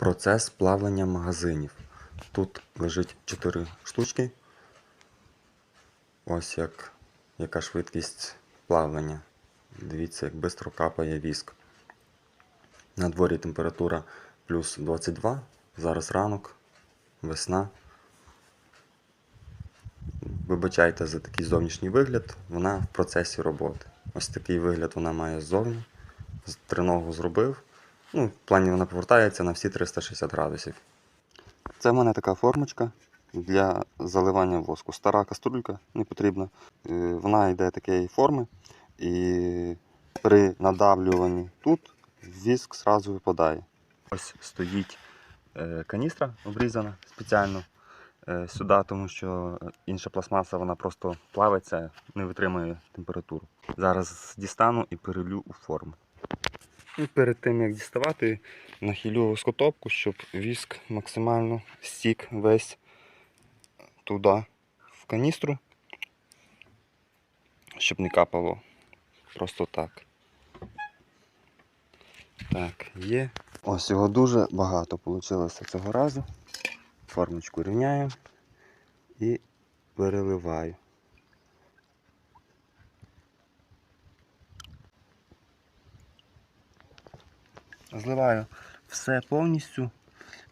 Процес плавлення магазинів. Тут лежить 4 штучки. Ось як, яка швидкість плавлення. Дивіться, як швидко капає віск. На дворі температура плюс 22. Зараз ранок, весна. Вибачайте за такий зовнішній вигляд, вона в процесі роботи. Ось такий вигляд вона має ззовні. Триногу зробив. Ну, в плані вона повертається на всі 360 градусів. Це в мене така формочка для заливання воску. Стара каструлька не потрібна. Е, Вона йде такої форми. І при надавлюванні тут віск зразу випадає. Ось стоїть е, каністра обрізана спеціально е, сюди, тому що інша пластмаса вона просто плавиться, не витримує температуру. Зараз дістану і перелю у форму. І перед тим як діставати, нахилю скотопку, щоб віск максимально стік весь туди в каністру, щоб не капало просто так. Так, є. Ось його дуже багато вийшло цього разу. Формочку рівняю і переливаю. Зливаю все повністю,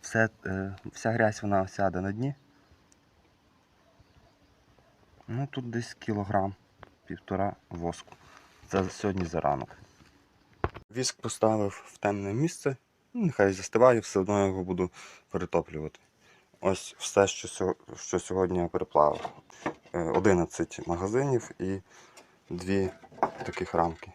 все, е, вся грязь вона сяде на дні. Ну тут десь кілограм, півтора воску. Це сьогодні за ранок. Віск поставив в темне місце, ну, нехай застиває, все одно його буду перетоплювати. Ось все, що, що сьогодні я переплавив. Е, 11 магазинів і дві таких рамки.